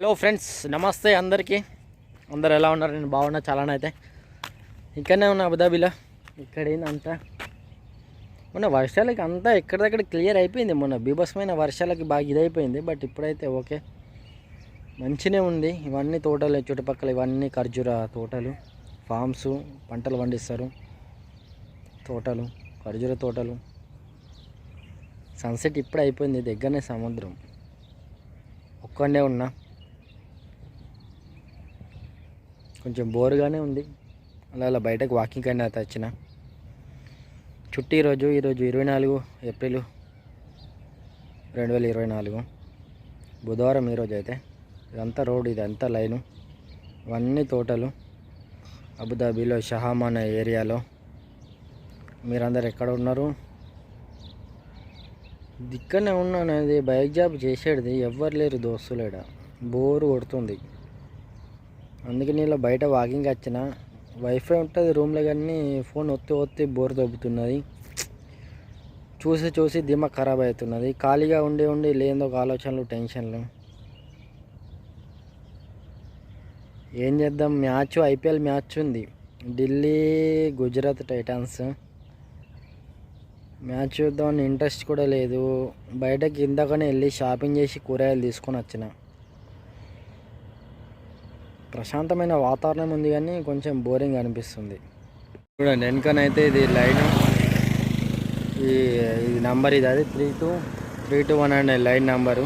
Hello friends నమస్తే అందరికీ. అందరు ఎలా ఉన్నారు? నేను బాగున్నా చాలానే అయితే. ఇక్కడనే ఉన్నా అబుదాబీలో. ఇక్కడ ఏందంతా మొన్న వర్షాలకి అంతా ఎక్కడిదక్కడ క్లియర్ అయిపోయింది. మొన్న బీభత్సమైన వర్షాలకి బాగా ఇదైపోయింది. బట్ ఇప్పుడైతే ఓకే. మంచినే ఉంది. ఇవన్నీ తోటలు చుట్టుపక్కల ఇవన్నీ ఖర్జూర తోటలు ఫామ్స్ పంటలు పండిస్తారు. తోటలు ఖర్జూర తోటలు. సన్సెట్ ఇప్పుడే అయిపోయింది దగ్గరనే సముద్రం. ఒక్కడే ఉన్నా. కొంచెం బోరుగానే ఉంది. అలా అలా బయటకు వాకింగ్ అయినా తెచ్చిన వచ్చిన. చుట్టూ ఈరోజు ఈరోజు ఇరవై నాలుగు ఏప్రిల్ రెండు వేల ఇరవై నాలుగు. బుధవారం ఈరోజు అయితే ఇదంతా రోడ్ ఇదంతా లైను. ఇవన్నీ తోటలు. అబుదాబీలో షహామాన్ అనే ఏరియాలో. మీరందరు ఎక్కడ ఉన్నారు? దిక్కనే ఉన్నాను. అది బైక్ జాబ్ చేసేది. ఎవ్వరు లేరు దోస్తులేడా. బోరు కొడుతుంది. అందుకే నేను బయట వాకింగ్ వచ్చిన. వైఫై ఉంటుంది రూమ్లో కానీ ఫోన్ ఒత్తి ఒత్తి బోర్ దొబ్బుతున్నది చూసి చూసి దిమాగ్ ఖరాబ్ అవుతున్నది. ఖాళీగా ఉండి ఉండి లేదో ఒక ఆలోచనలు టెన్షన్లు. ఏం చేద్దాం? మ్యాచ్ ఐపీఎల్ మ్యాచ్ ఉంది. ఢిల్లీ గుజరాత్ టైటాన్స్. మ్యాచ్ చూద్దామని ఇంట్రెస్ట్ కూడా లేదు. బయటకి ఇందాకనే వెళ్ళి షాపింగ్ చేసి కూరగాయలు తీసుకొని వచ్చిన. ప్రశాంతమైన వాతావరణం ఉంది కానీ కొంచెం బోరింగ్ అనిపిస్తుంది. చూడండి వెనకనైతే ఇది లైన్. ఈ ఇది నంబర్ ఇది అది three two three two one and line number.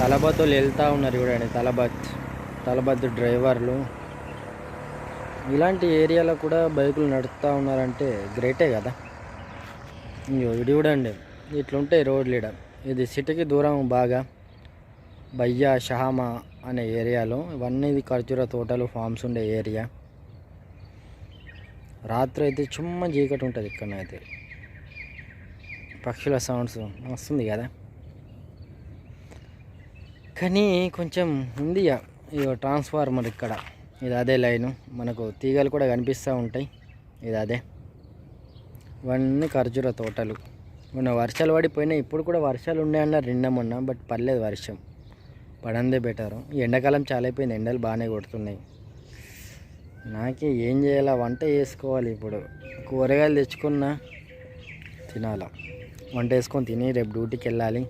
Talabat వెళ్తూ ఉన్నారు చూడండి తలబత్ తలబత్ డ్రైవర్లు. ఇలాంటి ఏరియాలో కూడా బైకులు నడుపుతూ ఉన్నారంటే గ్రేటే కదా. ఇయ్యో ఇది చూడండి ఇట్లుంటాయి రోడ్లు లీడర్ ఇది సిటీకి దూరం బాగా. బయ్యా షహామా అనే ఏరియాలో ఇవన్నీ ఇది ఖర్జూర తోటలు ఫామ్స్ ఉండే ఏరియా. రాత్రి అయితే చుమ్మ చీకటి ఉంటుంది ఇక్కడనైతే. పక్షుల సౌండ్స్ వస్తుంది కదా. కానీ కొంచెం ఉంది ఇక ట్రాన్స్ఫార్మర్ ఇక్కడ. ఇది అదే లైను. మనకు తీగలు కూడా కనిపిస్తూ ఉంటాయి. ఇది అదే. ఇవన్నీ ఖర్జూర తోటలు. మొన్న వర్షాలు పడిపోయినాయి. ఇప్పుడు కూడా వర్షాలు ఉండే అన్నారు నిన్న మొన్న బట్ పర్లేదు వర్షం. పడందే బెటరు. ఎండాకాలం చాలా అయిపోయింది ఎండలు బాగానే కొడుతున్నాయి. నాకే ఏం చేయాలా వంట చేసుకోవాలి ఇప్పుడు. కూరగాయలు తెచ్చుకున్నా తినాలా. వంట వేసుకొని తిని రేపు డ్యూటీకి వెళ్ళాలి.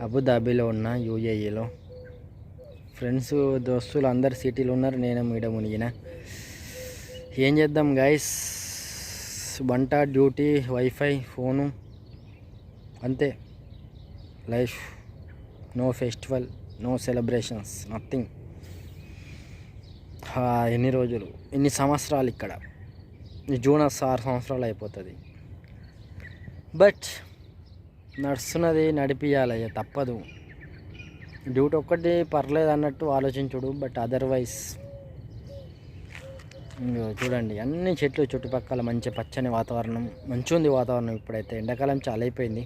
అబుదాబీలో ఉన్న యూఏఈలో. ఫ్రెండ్స్ దోస్తులు అందరు సిటీలో ఉన్నారు నేను మీడ మునిగిన. ఏం చేద్దాం గాయస్ వంట డ్యూటీ వైఫై ఫోను. అంతే. Life. No festival no celebrations nothing ఎన్ని రోజులు? ఎన్ని సంవత్సరాలు ఇక్కడ? ఈ జూన్ ఆరు సంవత్సరాలు అయిపోతుంది. బట్ నడుస్తున్నది నడిపియాలి తప్పదు. డ్యూటీ ఒక్కటి పర్లేదు అన్నట్టు ఆలోచించుడు బట్ అదర్వైజ్ చూడండి అన్ని చెట్లు చుట్టుపక్కల మంచి పచ్చని వాతావరణం మంచి ఉంది వాతావరణం ఇప్పుడైతే. ఎండాకాలం చాలా అయిపోయింది.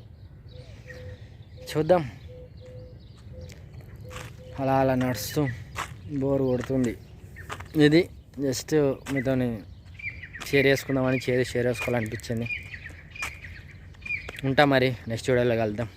చూద్దాం. అలా అలా నడుస్తూ బోర్ కొడుతుంది. ఇది జస్ట్ మీతో షేర్ చేసుకుందామని షేర్ షేర్ చేసుకోవాలనిపించింది. ఉంటా మరి నెక్స్ట్ వీడియోలో కలుద్దాం.